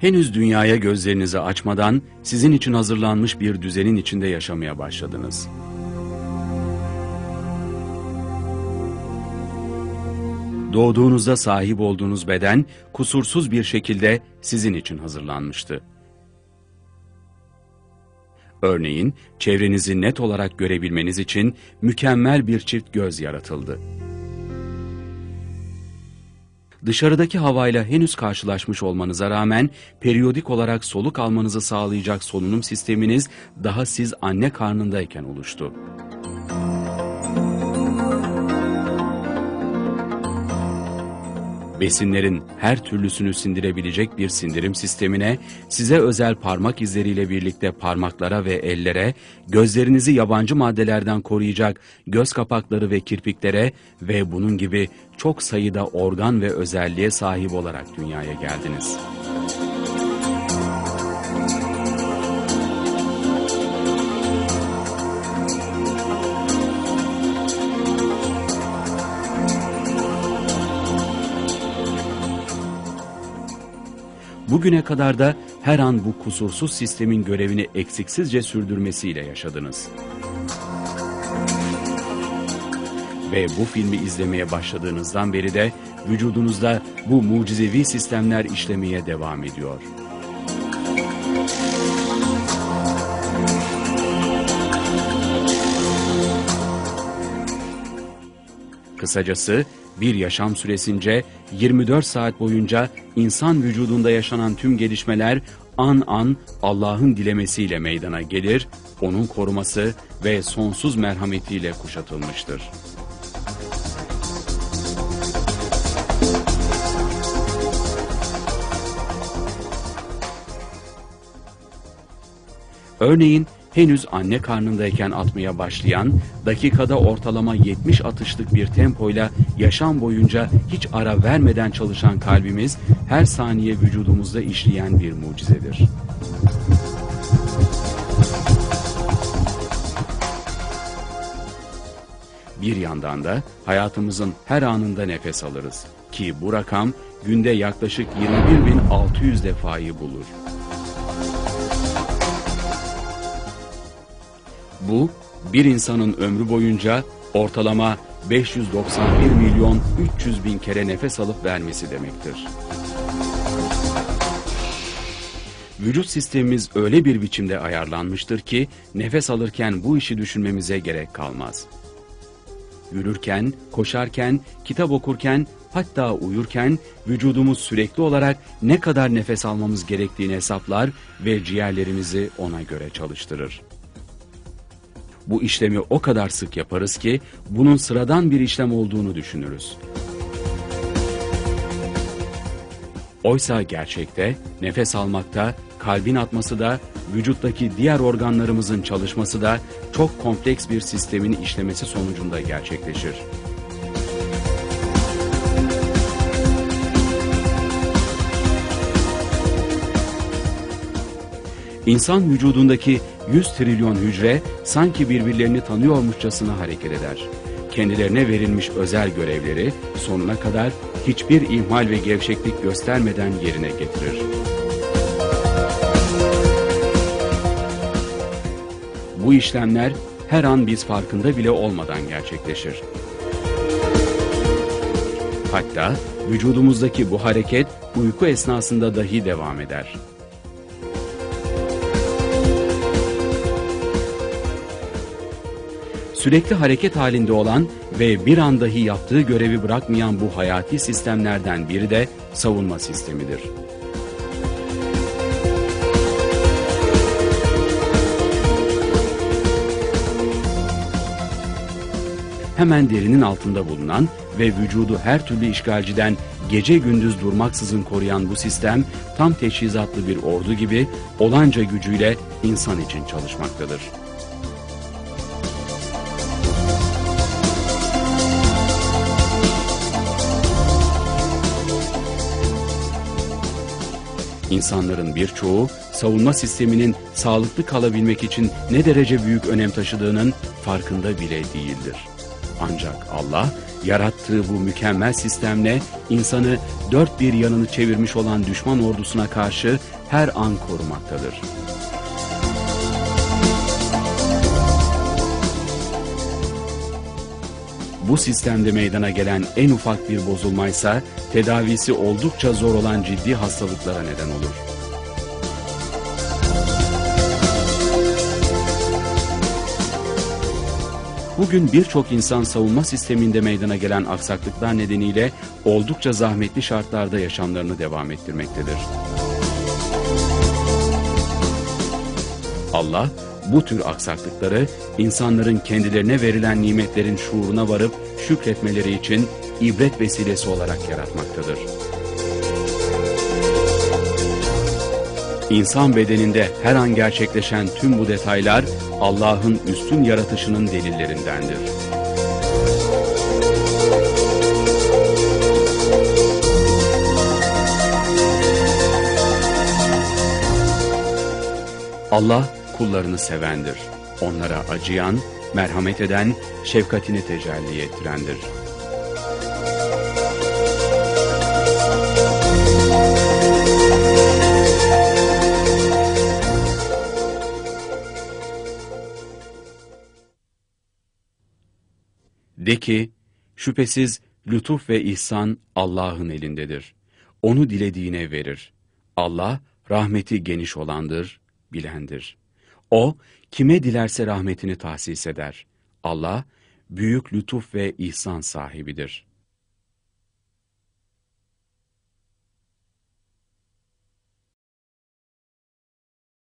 Henüz dünyaya gözlerinizi açmadan sizin için hazırlanmış bir düzenin içinde yaşamaya başladınız. Doğduğunuzda sahip olduğunuz beden kusursuz bir şekilde sizin için hazırlanmıştı. Örneğin çevrenizi net olarak görebilmeniz için mükemmel bir çift göz yaratıldı. Dışarıdaki havayla henüz karşılaşmış olmanıza rağmen periyodik olarak soluk almanızı sağlayacak solunum sisteminiz daha siz anne karnındayken oluştu. Besinlerin her türlüsünü sindirebilecek bir sindirim sistemine, size özel parmak izleriyle birlikte parmaklara ve ellere, gözlerinizi yabancı maddelerden koruyacak göz kapakları ve kirpiklere ve bunun gibi çok sayıda organ ve özelliğe sahip olarak dünyaya geldiniz. Bugüne kadar da her an bu kusursuz sistemin görevini eksiksizce sürdürmesiyle yaşadınız. Ve bu filmi izlemeye başladığınızdan beri de vücudunuzda bu mucizevi sistemler işlemeye devam ediyor. Kısacası bir yaşam süresince 24 saat boyunca insan vücudunda yaşanan tüm gelişmeler an an Allah'ın dilemesiyle meydana gelir, onun koruması ve sonsuz merhametiyle kuşatılmıştır. Örneğin henüz anne karnındayken atmaya başlayan, dakikada ortalama 70 atışlık bir tempoyla yaşam boyunca hiç ara vermeden çalışan kalbimiz, her saniye vücudumuzda işleyen bir mucizedir. Bir yandan da hayatımızın her anında nefes alırız ki bu rakam günde yaklaşık 21.600 defayı bulur. Bu, bir insanın ömrü boyunca ortalama 591 milyon 300 bin kere nefes alıp vermesi demektir. Vücut sistemimiz öyle bir biçimde ayarlanmıştır ki nefes alırken bu işi düşünmemize gerek kalmaz. Yürürken, koşarken, kitap okurken, hatta uyurken vücudumuz sürekli olarak ne kadar nefes almamız gerektiğini hesaplar ve ciğerlerimizi ona göre çalıştırır. Bu işlemi o kadar sık yaparız ki bunun sıradan bir işlem olduğunu düşünürüz. Oysa gerçekte nefes almakta, kalbin atması da, vücuttaki diğer organlarımızın çalışması da çok kompleks bir sistemin işlemesi sonucunda gerçekleşir. İnsan vücudundaki 100 trilyon hücre sanki birbirlerini tanıyormuşçasına hareket eder. Kendilerine verilmiş özel görevleri sonuna kadar hiçbir ihmal ve gevşeklik göstermeden yerine getirir. Bu işlemler her an biz farkında bile olmadan gerçekleşir. Hatta vücudumuzdaki bu hareket uyku esnasında dahi devam eder. Sürekli hareket halinde olan ve bir an dahi yaptığı görevi bırakmayan bu hayati sistemlerden biri de savunma sistemidir. Hemen derinin altında bulunan ve vücudu her türlü işgalciden gece gündüz durmaksızın koruyan bu sistem tam teçhizatlı bir ordu gibi olanca gücüyle insan için çalışmaktadır. İnsanların birçoğu savunma sisteminin sağlıklı kalabilmek için ne derece büyük önem taşıdığının farkında bile değildir. Ancak Allah, yarattığı bu mükemmel sistemle insanı dört bir yanını çevirmiş olan düşman ordusuna karşı her an korumaktadır. Bu sistemde meydana gelen en ufak bir bozulmaysa tedavisi oldukça zor olan ciddi hastalıklara neden olur. Bugün birçok insan savunma sisteminde meydana gelen aksaklıklar nedeniyle oldukça zahmetli şartlarda yaşamlarını devam ettirmektedir. Allah bu tür aksaklıkları insanların kendilerine verilen nimetlerin şuuruna varıp şükretmeleri için ibret vesilesi olarak yaratmaktadır. İnsan bedeninde her an gerçekleşen tüm bu detaylar Allah'ın üstün yaratışının delillerindendir. Allah kullarını sevendir. Onlara acıyan, merhamet eden, şefkatini tecelli ettirendir. De ki, şüphesiz lütuf ve ihsan Allah'ın elindedir. Onu dilediğine verir. Allah rahmeti geniş olandır, bilendir. O, kime dilerse rahmetini tahsis eder. Allah, büyük lütuf ve ihsan sahibidir.''